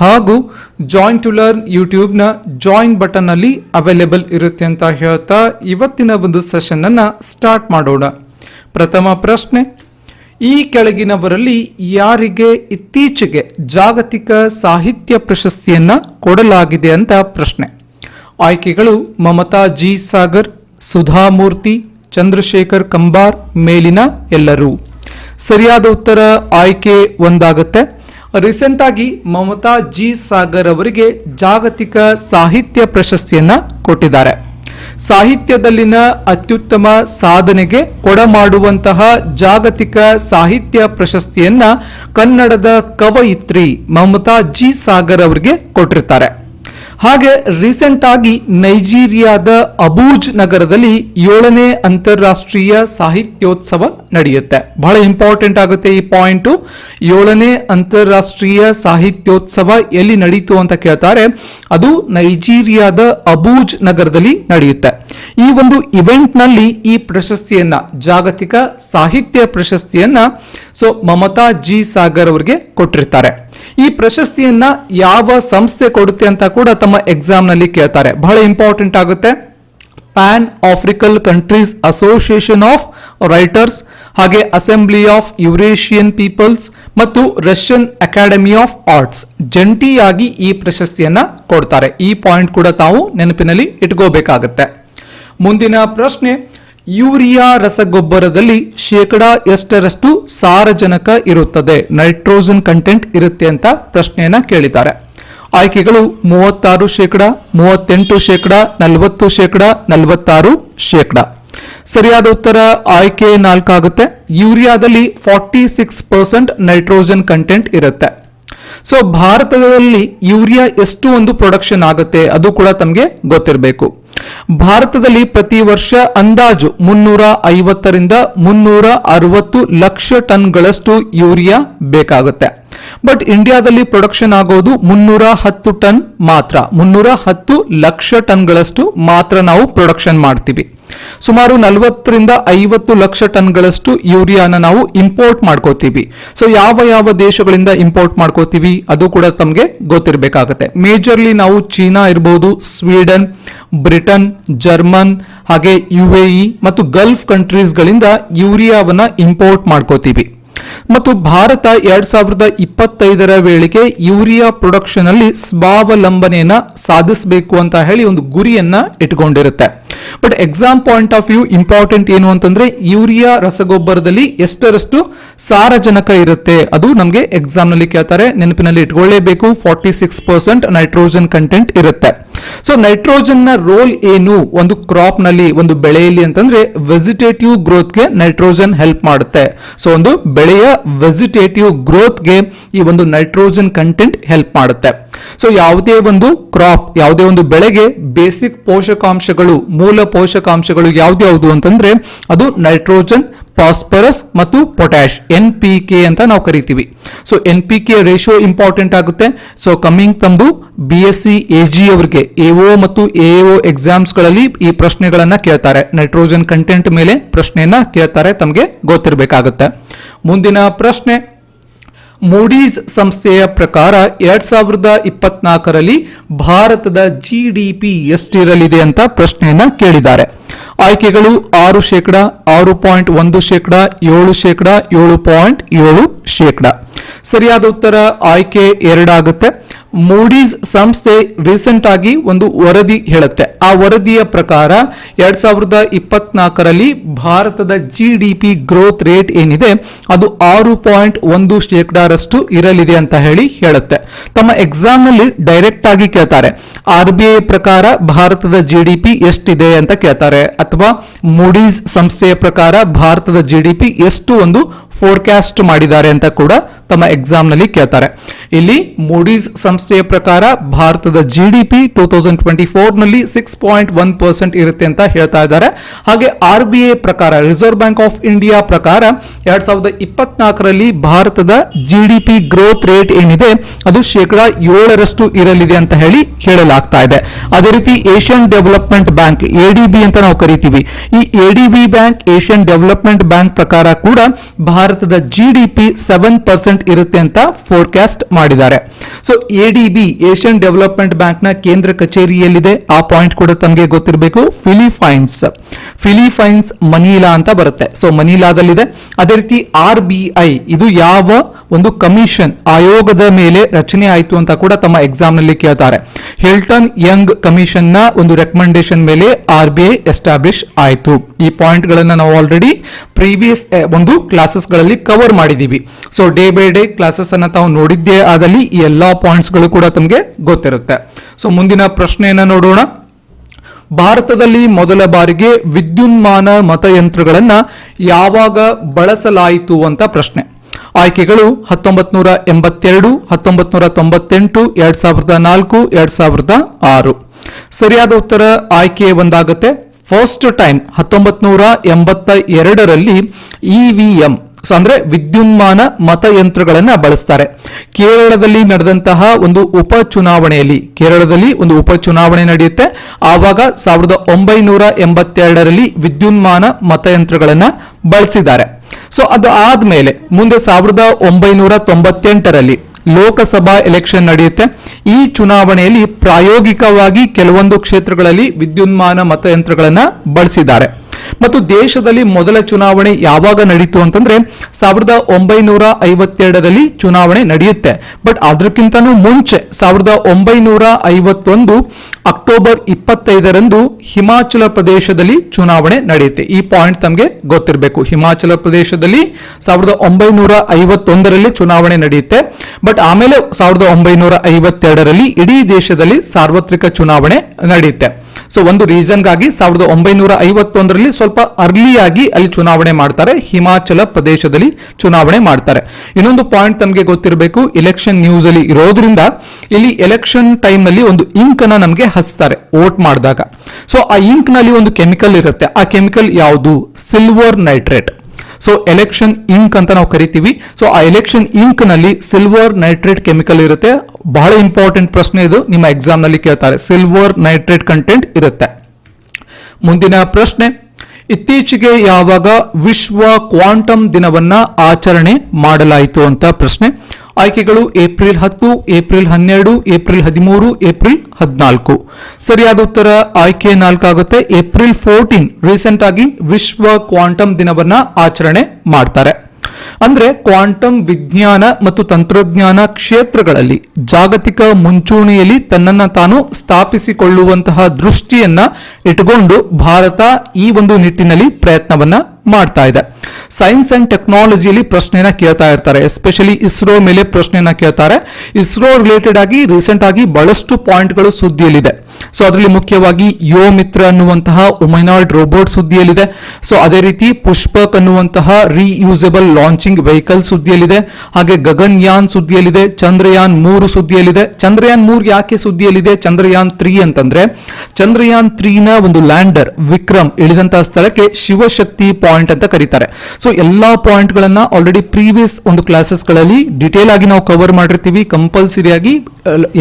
ಹಾಗೂ join to learn ಯೂಟ್ಯೂಬ್ನ join ಬಟನ್ನಲ್ಲಿ ಅವೈಲೇಬಲ್ ಇರುತ್ತೆ ಅಂತ ಹೇಳ್ತಾ ಇವತ್ತಿನ ಒಂದು ಸೆಷನ್ನನ್ನು ಸ್ಟಾರ್ಟ್ ಮಾಡೋಣ. ಪ್ರಥಮ ಪ್ರಶ್ನೆ, ಈ ಕೆಳಗಿನವರಲ್ಲಿ ಯಾರಿಗೆ ಇತ್ತೀಚೆಗೆ ಜಾಗತಿಕ ಸಾಹಿತ್ಯ ಪ್ರಶಸ್ತಿಯನ್ನ ಕೊಡಲಾಗಿದೆ ಅಂತ ಪ್ರಶ್ನೆ. ಆಯ್ಕೆಗಳು ಮಮತಾ ಜಿ ಸಾಗರ್ ಸುಧಾಮೂರ್ತಿ ಚಂದ್ರಶೇಖರ್ ಕಂಬಾರ್ ಮೇಲಿನ ಎಲ್ಲರೂ. ಸರಿಯಾದ ಉತ್ತರ ಆಯ್ಕೆ ಒಂದಾಗುತ್ತೆ. ರೀಸೆಂಟ್ ಆಗಿ ಮಮತಾ ಜಿ ಸಾಗರ್ ಅವರಿಗೆ ಜಾಗತಿಕ ಸಾಹಿತ್ಯ ಪ್ರಶಸ್ತಿಯನ್ನ ಕೊಟ್ಟಿದ್ದಾರೆ. ಸಾಹಿತ್ಯದಲ್ಲಿನ ಅತ್ಯುತ್ತಮ ಸಾಧನೆಗೆ ಕೊಡಮಾಡುವಂತಹ ಜಾಗತಿಕ ಸಾಹಿತ್ಯ ಪ್ರಶಸ್ತಿಯನ್ನ ಕನ್ನಡದ ಕವಯಿತ್ರಿ ಮಮತಾ ಜಿ ಸಾಗರ್ ಅವರಿಗೆ ಕೊಟ್ಟಿರ್ತಾರೆ. ಹಾಗೆ ರೀಸೆಂಟ್ ಆಗಿ ನೈಜೀರಿಯಾದ ಅಬೂಜ್ ನಗರದಲ್ಲಿ ಏಳನೇ ಅಂತಾರಾಷ್ಟ್ರೀಯ ಸಾಹಿತ್ಯೋತ್ಸವ ನಡೆಯುತ್ತೆ. ಬಹಳ ಇಂಪಾರ್ಟೆಂಟ್ ಆಗುತ್ತೆ ಈ ಪಾಯಿಂಟು ಏಳನೇ ಅಂತಾರಾಷ್ಟ್ರೀಯ ಸಾಹಿತ್ಯೋತ್ಸವ ಎಲ್ಲಿ ನಡೀತು ಅಂತ ಕೇಳ್ತಾರೆ, ಅದು ನೈಜೀರಿಯಾದ ಅಬೂಜ್ ನಗರದಲ್ಲಿ ನಡೆಯುತ್ತೆ. ಈ ಒಂದು ಇವೆಂಟ್ನಲ್ಲಿ ಈ ಪ್ರಶಸ್ತಿಯನ್ನ, ಜಾಗತಿಕ ಸಾಹಿತ್ಯ ಪ್ರಶಸ್ತಿಯನ್ನ, ಸೊ ಮಮತಾ ಜಿ ಸಾಗರ್ ಅವರಿಗೆ ಕೊಟ್ಟಿರ್ತಾರೆ. ಈ ಪ್ರಶಸ್ತಿಯನ್ನ ಯಾವ ಸಂಸ್ಥೆ ಕೊಡುತ್ತೆ ಅಂತ ಕೂಡ ತಮ್ಮ ಎಕ್ಸಾಮ್ನಲ್ಲಿ ಕೇಳ್ತಾರೆ. ಬಹಳ ಇಂಪಾರ್ಟೆಂಟ್ ಆಗುತ್ತೆ. Pan African countries association of writers ಹಾಗೆ ಅಸೆಂಬ್ಲಿ ಆಫ್ ಯುರೇಷಿಯನ್ ಪೀಪಲ್ಸ್ ಮತ್ತು ರಷ್ಯನ್ ಅಕಾಡೆಮಿ ಆಫ್ ಆರ್ಟ್ಸ್ ಜಂಟಿಯಾಗಿ ಈ ಪ್ರಶಸ್ತಿಯನ್ನ ಕೊಡ್ತಾರೆ. ಈ ಪಾಯಿಂಟ್ ಕೂಡ ತಾವು ನೆನಪಿನಲ್ಲಿ ಇಟ್ಕೋಬೇಕಾಗತ್ತೆ. ಮುಂದಿನ ಪ್ರಶ್ನೆ ಯೂರಿಯಾ ರಸಗೊಬ್ಬರದಲ್ಲಿ ಶೇಕಡಾ ಎಷ್ಟರಷ್ಟು ಸಾರಜನಕ ಇರುತ್ತದೆ? ನೈಟ್ರೋಜನ್ ಕಂಟೆಂಟ್ ಇರುತ್ತೆ ಅಂತ ಪ್ರಶ್ನೆಯನ್ನ ಕೇಳಿದ್ದಾರೆ. ಆಯ್ಕೆಗಳು ಮೂವತ್ತಾರು ಶೇಕಡ, ಮೂವತ್ತೆಂಟು ಶೇಕಡ, ನಲವತ್ತು ಶೇಕಡ, ನಲವತ್ತಾರು ಶೇಕಡ. ಸರಿಯಾದ ಉತ್ತರ ಆಯ್ಕೆ ನಾಲ್ಕಾಗುತ್ತೆ. ಯೂರಿಯಾದಲ್ಲಿ forty six percent nitrogen content ಇರುತ್ತೆ. ಸೊ ಭಾರತದಲ್ಲಿ ಯೂರಿಯಾ ಎಷ್ಟು ಒಂದು ಪ್ರೊಡಕ್ಷನ್ ಆಗುತ್ತೆ ಅದು ಕೂಡ ತಮಗೆ ಗೊತ್ತಿರಬೇಕು. ಭಾರತದಲ್ಲಿ ಪ್ರತಿ ವರ್ಷ ಅಂದಾಜು ಮುನ್ನೂರ ಐವತ್ತರಿಂದ ಮುನ್ನೂರ ಅರವತ್ತು ಲಕ್ಷ ಟನ್ಗಳಷ್ಟು ಯೂರಿಯಾ ಬೇಕಾಗುತ್ತೆ. ಬಟ್ ಇಂಡಿಯಾದಲ್ಲಿ ಪ್ರೊಡಕ್ಷನ್ ಆಗೋದು ಮುನ್ನೂರ ಹತ್ತು ಟನ್ ಮಾತ್ರ. ಮುನ್ನೂರ ಹತ್ತು ಲಕ್ಷ ಟನ್ಗಳಷ್ಟು ಮಾತ್ರ ನಾವು ಪ್ರೊಡಕ್ಷನ್ ಮಾಡ್ತೀವಿ. ಸುಮಾರು ನಲವತ್ತರಿಂದ ಐವತ್ತು ಲಕ್ಷ ಟನ್ಗಳಷ್ಟು ಯೂರಿಯಾನ ನಾವು ಇಂಪೋರ್ಟ್ ಮಾಡ್ಕೋತೀವಿ. ಸೊ ಯಾವ ಯಾವ ದೇಶಗಳಿಂದ ಇಂಪೋರ್ಟ್ ಮಾಡ್ಕೋತೀವಿ ಅದು ಕೂಡ ತಮಗೆ ಗೊತ್ತಿರಬೇಕಾಗತ್ತೆ. ಮೇಜರ್ಲಿ ನಾವು ಚೀನಾ ಇರಬಹುದು ಸ್ವೀಡನ್, ಬ್ರಿಟನ್, ಜರ್ಮನ್, ಹಾಗೆ ಯು ಮತ್ತು ಗಲ್ಫ್ ಕಂಟ್ರೀಸ್ಗಳಿಂದ ಯೂರಿಯಾವನ್ನ ಇಂಪೋರ್ಟ್ ಮಾಡ್ಕೋತೀವಿ. ಮತ್ತು ಭಾರತ ಎರಡ್ ಸಾವಿರದ ಇಪ್ಪತ್ತೈದರ ವೇಳೆಗೆ ಯೂರಿಯಾ ಪ್ರೊಡಕ್ಷನ್ ಅಲ್ಲಿ ಸ್ವಾವಲಂಬನೆಯನ್ನ ಸಾಧಿಸಬೇಕು ಅಂತ ಹೇಳಿ ಒಂದು ಗುರಿಯನ್ನ ಇಟ್ಕೊಂಡಿರುತ್ತೆ but exam point of view important ಏನು ಅಂತಂದ್ರೆ ಯೂರಿಯಾ ರಸಗೊಬ್ಬರದಲ್ಲಿ ಎಷ್ಟರಷ್ಟು ಸಾರಜನಕ ಇರುತ್ತೆ ಅದು ನಮಗೆ ಎಕ್ಸಾಮ್ನಲ್ಲಿ ಕೇಳ್ತಾರೆ. ನೆನಪಿನಲ್ಲಿ ಇಟ್ಕೊಳ್ಳೇಬೇಕು. Forty six percent nitrogen content ಇರುತ್ತೆ. ಸೊ ನೈಟ್ರೋಜನ್ನ ರೋಲ್ ಏನು? ಒಂದು ಕ್ರಾಪ್ನಲ್ಲಿ, ಒಂದು ಬೆಳೆಯಲ್ಲಿ ಅಂತಂದ್ರೆ ವೆಜಿಟೇಟಿವ್ ಗ್ರೋತ್ಗೆ ನೈಟ್ರೋಜನ್ ಹೆಲ್ಪ್ ಮಾಡುತ್ತೆ. ಸೊ ಒಂದು ಬೆಳೆಯ ವೆಜಿಟೇಟಿವ್ ಗ್ರೋತ್ಗೆ ಈ ಒಂದು ನೈಟ್ರೋಜನ್ ಕಂಟೆಂಟ್ ಹೆಲ್ಪ್ ಮಾಡುತ್ತೆ. ಸೊ ಯಾವುದೇ ಒಂದು ಕ್ರಾಪ್ ಯಾವುದೇ ಒಂದು ಬೆಳೆಗೆ ಬೇಸಿಕ್ ಪೋಷಕಾಂಶಗಳು, ಮೂಲ ಪೋಷಕಾಂಶಗಳು ಯಾವ್ದ್ಯಾವುದು ಅಂತಂದ್ರೆ ಅದು ನೈಟ್ರೋಜನ್ ಫಾಸ್ಫರಸ್ ಮತ್ತು ಪೊಟ್ಯಾಶ್ ಎನ್ ಪಿ ಕೆ ಅಂತ ನಾವು ಕರಿತೀವಿ. So N P K ratio important ಆಗುತ್ತೆ. ಸೊ ಕಮಿಂಗ್ ತಮ್ದು B S C A G ಅವರಿಗೆ ಎಒ ಮತ್ತು ಎಒ ಎಕ್ಸಾಮ್ಸ್ಗಳಲ್ಲಿ ಈ ಪ್ರಶ್ನೆಗಳನ್ನು ಕೇಳ್ತಾರೆ. ನೈಟ್ರೋಜನ್ ಕಂಟೆಂಟ್ ಮೇಲೆ ಪ್ರಶ್ನೆಯನ್ನ ಕೇಳ್ತಾರೆ, ತಮಗೆ ಗೊತ್ತಿರಬೇಕಾಗುತ್ತೆ. ಮುಂದಿನ ಪ್ರಶ್ನೆ. ಮೂಡೀಸ್ ಸಂಸ್ಥೆಯ ಪ್ರಕಾರ ಎರಡ್ ಸಾವಿರದ ಇಪ್ಪತ್ನಾಲ್ಕರಲ್ಲಿ ಭಾರತದ ಜಿಡಿಪಿ ಎಷ್ಟಿರಲಿದೆ ಅಂತ ಪ್ರಶ್ನೆಯನ್ನ ಕೇಳಿದ್ದಾರೆ. ಆಯ್ಕೆಗಳು ಆರು ಶೇಕಡ, ಆರು ಪಾಯಿಂಟ್ ಒಂದು ಶೇಕಡ, ಏಳು ಶೇಕಡ, ಏಳು ಪಾಯಿಂಟ್ ಏಳು ಶೇಕಡ. ಸರಿಯಾದ ಉತ್ತರ ಆಯ್ಕೆ ಎರಡಾಗುತ್ತೆ. ಮೂಡೀಸ್ ಸಂಸ್ಥೆ ರೀಸೆಂಟ್ ಆಗಿ ಒಂದು ವರದಿ ಹೇಳುತ್ತೆ. ಆ ವರದಿಯ ಪ್ರಕಾರ ಎರಡ್ ಸಾವಿರದ ಇಪ್ಪತ್ನಾಲ್ಕರಲ್ಲಿ ಭಾರತದ G D P growth rate ಏನಿದೆ, ಅದು ಆರು ಪಾಯಿಂಟ್ ಒಂದು ಶೇಕಡಾರಷ್ಟು ಇರಲಿದೆ ಅಂತ ಹೇಳಿ ಹೇಳುತ್ತೆ. ತಮ್ಮ ಎಕ್ಸಾಮ್ನಲ್ಲಿ ಡೈರೆಕ್ಟ್ ಆಗಿ ಕೇಳ್ತಾರೆ. ಆರ್ ಬಿ ಐ ಪ್ರಕಾರ ಭಾರತದ ಜಿ ಡಿ ಪಿ ಎಷ್ಟಿದೆ ಅಂತ ಕೇಳ್ತಾರೆ. ಅಥವಾ ಮೂಡೀಸ್ ಸಂಸ್ಥೆಯ ಪ್ರಕಾರ ಭಾರತದ ಜಿ ಡಿ ಪಿ ಎಷ್ಟು ಒಂದು ಫೋರ್ಕಾಸ್ಟ್ ಮಾಡಿದ್ದಾರೆ ಅಂತ ಕೂಡ ತಮ್ಮ ಎಕ್ಸಾಮ್ನಲ್ಲಿ ಕೇಳ್ತಾರೆ. ಇಲ್ಲಿ ಮೂಡೀಸ್ ಸಂಸ್ಥೆಯ ಪ್ರಕಾರ ಭಾರತದ ಜಿಡಿಪಿ ಟೂ ತೌಸಂಡ್ ಟ್ವೆಂಟಿ ಫೋರ್ನಲ್ಲಿ ಸಿಕ್ಸ್ ಪಾಯಿಂಟ್ ಒನ್ ಪರ್ಸೆಂಟ್ ಇರುತ್ತೆ ಅಂತ ಹೇಳ್ತಾ ಇದ್ದಾರೆ. ಹಾಗೆ ಆರ್ ಬಿ ಐ ಪ್ರಕಾರ ರಿಸರ್ವ್ ಬ್ಯಾಂಕ್ ಆಫ್ ಇಂಡಿಯಾ ಪ್ರಕಾರ ಎರಡ್ ಸಾವಿರದ ಇಪ್ಪತ್ನಾಲ್ಕರಲ್ಲಿ ಭಾರತದ ಜಿಡಿಪಿ ಗ್ರೋತ್ ರೇಟ್ ಏನಿದೆ, ಅದು ಶೇಕಡ ಏಳರಷ್ಟು ಇರಲಿದೆ ಅಂತ ಹೇಳಿ ಹೇಳಲಾಗ್ತಾ ಇದೆ. ಅದೇ ರೀತಿ ಏಷ್ಯನ್ ಡೆವಲಪ್ಮೆಂಟ್ ಬ್ಯಾಂಕ್ ಎಡಿಬಿ ಅಂತ ನಾವು ಕರಿತೀವಿ. ಈ ADB bank Asian development bank ಪ್ರಕಾರ ಕೂಡ ಭಾರತದ ಜಿಡಿಪಿ ಸೆವೆನ್ ಪರ್ಸೆಂಟ್ ಇರುತ್ತೆ ಅಂತ ಫೋರ್ಕಾಸ್ಟ್ ಮಾಡಿದ್ದಾರೆ. ಸೊ ಎಡಿಬಿ ಏಷ್ಯನ್ ಡೆವಲಪ್ಮೆಂಟ್ ಬ್ಯಾಂಕ್ನ ಕೇಂದ್ರ ಕಚೇರಿಯಲ್ಲಿದೆ. ಆ ಪಾಯಿಂಟ್ ಕೂಡ ತಮಗೆ ಗೊತ್ತಿರಬೇಕು. ಫಿಲಿಫೈನ್ಸ್ ಫಿಲಿಫೈನ್ಸ್ ಮನೀಲಾ ಅಂತ ಬರುತ್ತೆ. ಸೊ ಮನೀಲಾದಲ್ಲಿದೆ. ಅದೇ ರೀತಿ ಆರ್ ಬಿ ಐ, ಇದು ಯಾವ ಒಂದು ಕಮಿಷನ್, ಆಯೋಗದ ಮೇಲೆ ರಚನೆ ಆಯಿತು ಅಂತ ಕೂಡ ತಮ್ಮ ಎಕ್ಸಾಮ್ನಲ್ಲಿ ಕೇಳ್ತಾರೆ. ಹಿಲ್ಟನ್ ಯಂಗ್ ಕಮಿಷನ್ನ ಒಂದು ರೆಕಮೆಂಡೇಶನ್ ಮೇಲೆ ಆರ್ ಬಿ ಐ ಎಸ್ಟಾಬ್ಲಿಷ್ ಆಯಿತು. ಈ ಪಾಯಿಂಟ್ ಗಳನ್ನ ನಾವು ಆಲ್ರೆಡಿ ಪ್ರೀವಿಯಸ್ ಒಂದು ಕ್ಲಾಸಸ್ಗಳಲ್ಲಿ ಕವರ್ ಮಾಡಿದೀವಿ so day by day classes ಅನ್ನ ತಾವು ನೋಡಿದ್ದೇ ಆದಲ್ಲಿ ಈ ಎಲ್ಲಾ ಪಾಯಿಂಟ್ಸ್ ಗಳು ಕೂಡ ತಮಗೆ ಗೊತ್ತಿರುತ್ತೆ. ಸೊ ಮುಂದಿನ ಪ್ರಶ್ನೆಯನ್ನ ನೋಡೋಣ. ಭಾರತದಲ್ಲಿ ಮೊದಲ ಬಾರಿಗೆ ವಿದ್ಯುನ್ಮಾನ ಮತಯಂತ್ರಗಳನ್ನ ಯಾವಾಗ ಬಳಸಲಾಯಿತು ಅಂತ ಪ್ರಶ್ನೆ. ಆಯ್ಕೆಗಳು ಹತ್ತೊಂಬತ್ ನೂರ ಎಂಬತ್ತೆರಡು ಹತ್ತೊಂಬತ್ ನೂರ ತೊಂಬತ್ತೆಂಟು, ಎರಡ್ ಸಾವಿರದ ನಾಲ್ಕು, ಎರಡ್ ಸಾವಿರದ ಆರು. ಸರಿಯಾದ ಉತ್ತರ ಆಯ್ಕೆ ಒಂದಾಗುತ್ತೆ. ಫಸ್ಟ್ ಟೈಮ್ ಹತ್ತೊಂಬತ್ ನೂರ ಎಂಬತ್ತ ಎರಡರಲ್ಲಿ ಇವಿಎಂ ಸೊ ಅಂದ್ರೆ ವಿದ್ಯುನ್ಮಾನ ಮತಯಂತ್ರಗಳನ್ನ ಬಳಸ್ತಾರೆ. ಕೇರಳದಲ್ಲಿ ನಡೆದಂತಹ ಒಂದು ಉಪ ಚುನಾವಣೆಯಲ್ಲಿ ಕೇರಳದಲ್ಲಿ ಒಂದು ಉಪ ಚುನಾವಣೆ ನಡೆಯುತ್ತೆ. ಆವಾಗ ಸಾವಿರದ ಒಂಬೈನೂರ ಎಂಬತ್ತೆರಡರಲ್ಲಿ ವಿದ್ಯುನ್ಮಾನ ಮತಯಂತ್ರಗಳನ್ನ ಬಳಸಿದ್ದಾರೆ. ಸೊ ಅದು ಆದ್ಮೇಲೆ ಮುಂದೆ ಸಾವಿರದ ಒಂಬೈನೂರ ತೊಂಬತ್ತೆಂಟರಲ್ಲಿ ಲೋಕಸಭಾ ಎಲೆಕ್ಷನ್ ನಡೆಯುತ್ತೆ. ಈ ಚುನಾವಣೆಯಲ್ಲಿ ಪ್ರಾಯೋಗಿಕವಾಗಿ ಕೆಲವೊಂದು ಕ್ಷೇತ್ರಗಳಲ್ಲಿ ವಿದ್ಯುನ್ಮಾನ ಮತಯಂತ್ರಗಳನ್ನು ಬಳಸಿದ್ದಾರೆ. ಮತ್ತು ದೇಶದಲ್ಲಿ ಮೊದಲ ಚುನಾವಣೆ ಯಾವಾಗ ನಡೀತು ಅಂತಂದ್ರೆ ಸಾವಿರದ ಒಂಬೈನೂರ ಐವತ್ತೆರಡರಲ್ಲಿ ಚುನಾವಣೆ ನಡೆಯುತ್ತೆ. ಬಟ್ ಅದಕ್ಕಿಂತನೂ ಮುಂಚೆ ಸಾವಿರದ ಒಂಬೈನೂರ ಐವತ್ತೊಂದು ಅಕ್ಟೋಬರ್ ಇಪ್ಪತ್ತೈದರಂದು ಹಿಮಾಚಲ ಪ್ರದೇಶದಲ್ಲಿ ಚುನಾವಣೆ ನಡೆಯುತ್ತೆ. ಈ ಪಾಯಿಂಟ್ ತಮಗೆ ಗೊತ್ತಿರಬೇಕು. ಹಿಮಾಚಲ ಪ್ರದೇಶದಲ್ಲಿ ಸಾವಿರದ ಒಂಬೈನೂರ ಐವತ್ತೊಂದರಲ್ಲಿ ಚುನಾವಣೆ ನಡೆಯುತ್ತೆ. ಬಟ್ ಆಮೇಲೆ ಸಾವಿರದ ಒಂಬೈನೂರ ಐವತ್ತೆರಡರಲ್ಲಿ ಇಡೀ ದೇಶದಲ್ಲಿ ಸಾರ್ವತ್ರಿಕ ಚುನಾವಣೆ ನಡೆಯುತ್ತೆ. ಸೊ ಒಂದು ರೀಸನ್ಗಾಗಿ ಸಾವಿರದ ಒಂಬೈನೂರ ಐವತ್ತೊಂದರಲ್ಲಿ ಸ್ವಲ್ಪ ಅರ್ಲಿಯಾಗಿ ಅಲ್ಲಿ ಚುನಾವಣೆ ಮಾಡ್ತಾರೆ. ಹಿಮಾಚಲ ಪ್ರದೇಶದಲ್ಲಿ ಚುನಾವಣೆ ಮಾಡ್ತಾರೆ. ಇನ್ನೊಂದು ಪಾಯಿಂಟ್ ತಮಗೆ ಗೊತ್ತಿರಬೇಕು. ಎಲೆಕ್ಷನ್ ನ್ಯೂಸ್ ಅಲ್ಲಿ ಇರೋದ್ರಿಂದ ಇಲ್ಲಿ ಎಲೆಕ್ಷನ್ ಟೈಮ್ನಲ್ಲಿ ಒಂದು ಇಂಕ್ ಅನ್ನ ನಮಗೆ ಹಚ್ತಾರೆ ವೋಟ್ ಮಾಡಿದಾಗ. ಸೊ ಆ ಇಂಕ್ನಲ್ಲಿ ಒಂದು ಕೆಮಿಕಲ್ ಇರುತ್ತೆ. ಆ ಕೆಮಿಕಲ್ ಯಾವುದು? Silver nitrate so election ink ಅಂತ ನಾವು ಕರಿತೀವಿ. ಸೊ ಆ ಎಲೆಕ್ಷನ್ ಇಂಕ್ನಲ್ಲಿ ಸಿಲ್ವರ್ ನೈಟ್ರೇಟ್ ಕೆಮಿಕಲ್ ಇರುತ್ತೆ. ಬಹಳ ಇಂಪಾರ್ಟೆಂಟ್ ಪ್ರಶ್ನೆ ಇದು. ನಿಮ್ಮ ಎಕ್ಸಾಮ್ನಲ್ಲಿ ಕೇಳ್ತಾರೆ. ಸಿಲ್ವರ್ ನೈಟ್ರೇಟ್ ಕಂಟೆಂಟ್ ಇರುತ್ತೆ. ಮುಂದಿನ ಪ್ರಶ್ನೆ. ಇತ್ತೀಚೆಗೆ ಯಾವಾಗ ವಿಶ್ವ ಕ್ವಾಂಟಮ್ ದಿನವನ್ನ ಆಚರಣೆ ಮಾಡಲಾಯಿತು ಅಂತ ಪ್ರಶ್ನೆ. ಆಯ್ಕೆಗಳು ಏಪ್ರಿಲ್ ಹತ್ತು, ಏಪ್ರಿಲ್ ಹನ್ನೆರಡು, ಏಪ್ರಿಲ್ ಹದಿಮೂರು, ಏಪ್ರಿಲ್ ಹದಿನಾಲ್ಕು. ಸರಿಯಾದ ಉತ್ತರ ಆಯ್ಕೆ ನಾಲ್ಕಾಗುತ್ತೆ. ಏಪ್ರಿಲ್ ಫೋರ್ಟೀನ್ ರೀಸೆಂಟ್ ಆಗಿ ವಿಶ್ವ ಕ್ವಾಂಟಮ್ ದಿನವನ್ನ ಆಚರಣೆ ಮಾಡ್ತಾರೆ. ಅಂದ್ರೆ ಕ್ವಾಂಟಮ್ ವಿಜ್ಞಾನ ಮತ್ತು ತಂತ್ರಜ್ಞಾನ ಕ್ಷೇತ್ರಗಳಲ್ಲಿ ಜಾಗತಿಕ ಮುಂಚೂಣಿಯಲ್ಲಿ ತನ್ನನ್ನ ತಾನು ಸ್ಥಾಪಿಸಿಕೊಳ್ಳುವಂತಹ ದೃಷ್ಟಿಯನ್ನ ಇಟ್ಟುಕೊಂಡು ಭಾರತ ಈ ಒಂದು ನಿಟ್ಟಿನಲ್ಲಿ ಪ್ರಯತ್ನವನ್ನ ಮಾಡ್ತಾ ಇದೆ. ಸೈನ್ಸ್ ಅಂಡ್ ಟೆಕ್ನಾಲಜಿಯಲ್ಲಿ ಪ್ರಶ್ನೆನ ಕೇಳ್ತಾ ಇರ್ತಾರೆ. ಎಸ್ಪೆಷಲಿ ಇಸ್ರೋ ಮೇಲೆ ಪ್ರಶ್ನೆನ ಕೇಳ್ತಾರೆ. ಇಸ್ರೋ ರಿಲೇಟೆಡ್ ಆಗಿ ರೀಸೆಂಟ್ ಆಗಿ ಬಹಳಷ್ಟು ಪಾಯಿಂಟ್ಗಳು ಸುದ್ದಿಯಲ್ಲಿದೆ. ಸೊ ಅದರಲ್ಲಿ ಮುಖ್ಯವಾಗಿ ಯೋ ಮಿತ್ರ ಅನ್ನುವಂತಹ ಉಮೈನಾಯ್ಡ್ ರೋಬೋಟ್ ಸುದ್ದಿಯಲ್ಲಿದೆ. ಸೊ ಅದೇ ರೀತಿ ಪುಷ್ಪಕ್ ಅನ್ನುವಂತಹ ರೀಯೂಸಬಲ್ ಲಾಂಚಿಂಗ್ ವೆಹಿಕಲ್ ಸುದ್ದಿಯಲ್ಲಿದೆ. ಹಾಗೆ ಗಗನ್ಯಾನ್ ಸುದ್ದಿಯಲ್ಲಿದೆ, ಚಂದ್ರಯಾನ್ ಮೂರು ಸುದ್ದಿಯಲ್ಲಿದೆ. ಚಂದ್ರಯಾನ್ ಮೂರು ಯಾಕೆ ಸುದ್ದಿಯಲ್ಲಿದೆ? ಚಂದ್ರಯಾನ್ ತ್ರೀ ಅಂತಂದ್ರೆ, ಚಂದ್ರಯಾನ್ ತ್ರೀನ ಒಂದು ಲ್ಯಾಂಡರ್ ವಿಕ್ರಮ್ ಇಳಿದಂತಹ ಸ್ಥಳಕ್ಕೆ ಶಿವಶಕ್ತಿ ಪಾಯಿಂಟ್ ಅಂತ ಕರೀತಾರೆ. ಸೊ ಎಲ್ಲಾ ಪಾಯಿಂಟ್ ಗಳನ್ನ ಆಲ್ರೆಡಿ ಪ್ರೀವಿಯಸ್ ಒಂದು ಕ್ಲಾಸಸ್ಗಳಲ್ಲಿ ಡಿಟೇಲ್ ಆಗಿ ನಾವು ಕವರ್ ಮಾಡಿರ್ತೀವಿ. ಕಂಪಲ್ಸರಿ ಆಗಿ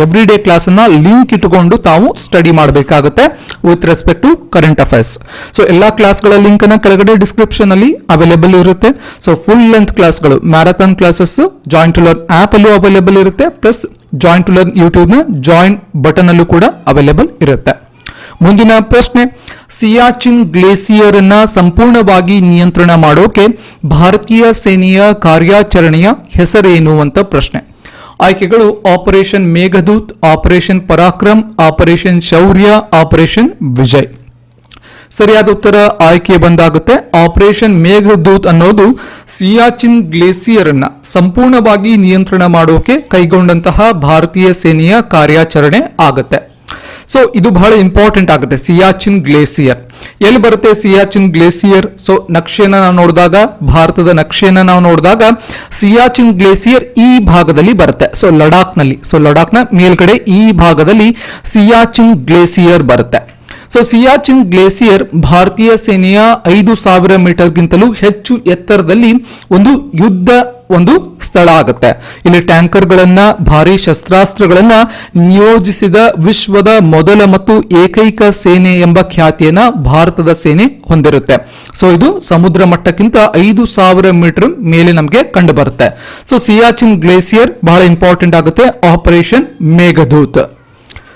ಎವ್ರಿ ಡೇ ಕ್ಲಾಸ್ ಅನ್ನ ಲಿಂಕ್ ಇಟ್ಟುಕೊಂಡು ತಾವು ಸ್ಟಡಿ ಮಾಡಬೇಕಾಗುತ್ತೆ with respect to current affairs so ಎಲ್ಲಾ ಕ್ಲಾಸ್ಗಳ ಲಿಂಕ್ ಅನ್ನ ಕೆಳಗಡೆ ಡಿಸ್ಕ್ರಿಪ್ಷನ್ ಅಲ್ಲಿ ಅವೈಲೇಬಲ್ ಇರುತ್ತೆ. ಸೊ ಫುಲ್ ಲೆಂತ್ ಕ್ಲಾಸ್ಗಳು marathon classes joint learn app ಅಲ್ಲೂ ಅವೈಲೇಬಲ್ ಇರುತ್ತೆ. ಪ್ಲಸ್ ಜಾಯಿಂಟ್ ಟು ಲರ್ನ್ ಯೂಟ್ಯೂಬ್ನ ಜಾಯಿನ್ ಬಟನ್ ಅಲ್ಲೂ ಕೂಡ ಅವೈಲೇಬಲ್ ಇರುತ್ತೆ. ಮುಂದಿನ ಪ್ರಶ್ನೆ, ಸಿಯಾಚಿನ್ ಗ್ಲೇಸಿಯರ್ ಅನ್ನ ಸಂಪೂರ್ಣವಾಗಿ ನಿಯಂತ್ರಣ ಮಾಡೋಕೆ ಭಾರತೀಯ ಸೇನೆಯ ಕಾರ್ಯಾಚರಣೆಯ ಹೆಸರೇನು ಅಂತ ಪ್ರಶ್ನೆ. ಆಯ್ಕೆಗಳು, operation Meghdoot, operation Parakram, operation Shaurya, operation Vijay. ಸರಿಯಾದ ಉತ್ತರ ಆಯ್ಕೆ ಬಂದಾಗುತ್ತೆ. ಆಪರೇಷನ್ ಮೇಘದೂತ್ ಅನ್ನೋದು ಸಿಯಾಚಿನ್ ಗ್ಲೇಸಿಯರ್ ಅನ್ನ ಸಂಪೂರ್ಣವಾಗಿ ನಿಯಂತ್ರಣ ಮಾಡೋಕೆ ಕೈಗೊಂಡಂತಹ ಭಾರತೀಯ ಸೇನೆಯ ಕಾರ್ಯಾಚರಣೆ ಆಗುತ್ತೆ. ಸೊ ಇದು ಬಹಳ ಇಂಪಾರ್ಟೆಂಟ್ ಆಗುತ್ತೆ. ಸಿಯಾಚಿನ್ ಗ್ಲೇಸಿಯರ್. ಎಲ್ಲಿ ಬರುತ್ತೆ ಸಿಯಾಚಿನ್ ಗ್ಲೇಸಿಯರ್? ಸೊ ನಕ್ಷೆನ ನಾವು ನೋಡಿದಾಗ, ಭಾರತದ ನಕ್ಷೆನ ನಾವು ನೋಡಿದಾಗ, ಸಿಯಾಚಿನ್ ಗ್ಲೇಸಿಯರ್ ಈ ಭಾಗದಲ್ಲಿ ಬರುತ್ತೆ. ಸೊ ಲಡಾಖ್ನಲ್ಲಿ. ಸೊ ಲಡಾಖ್ನ ಮೇಲ್ಗಡೆ ಈ ಭಾಗದಲ್ಲಿ ಸಿಯಾಚಿನ್ ಗ್ಲೇಸಿಯರ್ ಬರುತ್ತೆ. ಸೊ ಸಿಯಾಚಿನ್ ಗ್ಲೇಸಿಯರ್ ಭಾರತೀಯ ಸೇನೆಯ ಐದು ಸಾವಿರ ಮೀಟರ್ಗಿಂತಲೂ ಹೆಚ್ಚು ಎತ್ತರದಲ್ಲಿ ಒಂದು ಯುದ್ಧ, ಒಂದು ಸ್ಥಳ ಆಗುತ್ತೆ. ಇಲ್ಲಿ ಟ್ಯಾಂಕರ್ಗಳನ್ನ, ಭಾರಿ ಶಸ್ತ್ರಾಸ್ತ್ರಗಳನ್ನ ನಿಯೋಜಿಸಿದ ವಿಶ್ವದ ಮೊದಲ ಮತ್ತು ಏಕೈಕ ಸೇನೆ ಎಂಬ ಖ್ಯಾತಿಯನ್ನ ಭಾರತದ ಸೇನೆ ಹೊಂದಿರುತ್ತೆ. ಸೊ ಇದು ಸಮುದ್ರ ಮಟ್ಟಕ್ಕಿಂತ ಐದು ಸಾವಿರ ಮೀಟರ್ ಮೇಲೆ ನಮಗೆ ಕಂಡು ಬರುತ್ತೆ ಸೊ ಸಿಯಾಚಿನ್ ಗ್ಲೇಸಿಯರ್ ಬಹಳ ಇಂಪಾರ್ಟೆಂಟ್ ಆಗುತ್ತೆ ಆಪರೇಷನ್ ಮೇಘದೂತ್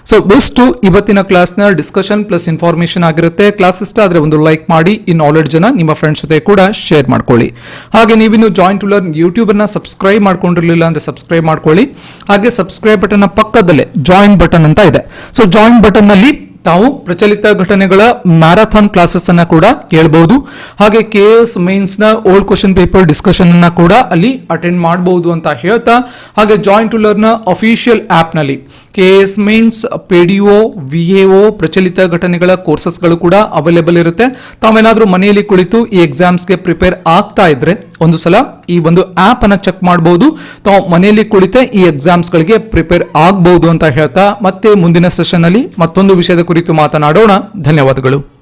ಸೊ ಬೆಸ್ಟ್ ಇವತ್ತಿನ ಕ್ಲಾಸ್ನ ಡಿಸ್ಕಷನ್ ಪ್ಲಸ್ ಇನ್ಫಾರ್ಮೇಶನ್ ಆಗಿರುತ್ತೆ. ಕ್ಲಾಸ್ ಇಷ್ಟ ಆದರೆ ಒಂದು ಲೈಕ್ ಮಾಡಿ, ಈ ನಾಲೆಡ್ಜ್ ಅನ್ನ ನಿಮ್ಮ ಫ್ರೆಂಡ್ಸ್ ಜೊತೆ ಕೂಡ ಶೇರ್ ಮಾಡ್ಕೊಳ್ಳಿ. ಹಾಗೆ ನೀವಿನ್ನು ಜಾಯಿಂಟ್ ಟು ಲರ್ನ್ ಯೂಟ್ಯೂಬ್ ಅನ್ನ ಸಬ್ಸ್ಕ್ರೈಬ್ ಮಾಡ್ಕೊಂಡಿರ್ಲಿಲ್ಲ ಅಂದ್ರೆ ಸಬ್ಸ್ಕ್ರೈಬ್ ಮಾಡ್ಕೊಳ್ಳಿ. ಹಾಗೆ ಸಬ್ಸ್ಕ್ರೈಬ್ ಬಟನ್ ಪಕ್ಕದಲ್ಲೇ ಜಾಯಿನ್ ಬಟನ್ ಅಂತ ಇದೆ. ಸೊ ಜಾಯಿನ್ ಬಟನ್ನಲ್ಲಿ ತಾವು ಪ್ರಚಲಿತ ಘಟನೆಗಳ ಮ್ಯಾರಥಾನ್ ಕ್ಲಾಸಸ್ ಅನ್ನ ಕೂಡ ಕೇಳಬಹುದು ಹಾಗೆ ಕೆ ಎಸ್ ಮೇನ್ಸ್ನ ಓಲ್ಡ್ ಕ್ವಶನ್ ಪೇಪರ್ ಡಿಸ್ಕಷನ್ ಅನ್ನ ಕೂಡ ಅಲ್ಲಿ ಅಟೆಂಡ್ ಮಾಡಬಹುದು ಅಂತ ಹೇಳ್ತಾ, ಹಾಗೆ ಜಾಯಿಂಟ್ ಟು ನ ಅಫಿಷಿಯಲ್ ಆಪ್ನಲ್ಲಿ K S mains PDO V AO ಪ್ರಚಲಿತ ಘಟನೆಗಳ ಕೋರ್ಸಸ್ಗಳು ಕೂಡ ಅವೈಲೇಬಲ್ ಇರುತ್ತೆ. ತಾವೇನಾದ್ರೂ ಮನೆಯಲ್ಲಿ ಕುಳಿತು ಈ ಎಕ್ಸಾಮ್ಸ್ಗೆ ಪ್ರಿಪೇರ್ ಆಗ್ತಾ ಇದ್ರೆ, ಒಂದು ಸಲ ಈ ಒಂದು ಆಪ್ ಅನ್ನ ಚೆಕ್ ಮಾಡಬಹುದು ತಾವು ಮನೆಯಲ್ಲಿ ಕುಳಿತೆ ಈ ಎಕ್ಸಾಮ್ಸ್ ಗಳಿಗೆ ಪ್ರಿಪೇರ್ ಆಗಬಹುದು ಅಂತ ಹೇಳ್ತಾ ಮತ್ತೆ ಮುಂದಿನ ಸೆಷನ್ ಅಲ್ಲಿ ಮತ್ತೊಂದು ವಿಷಯದ ಕುರಿತು ಮಾತನಾಡೋಣ. ಧನ್ಯವಾದಗಳು.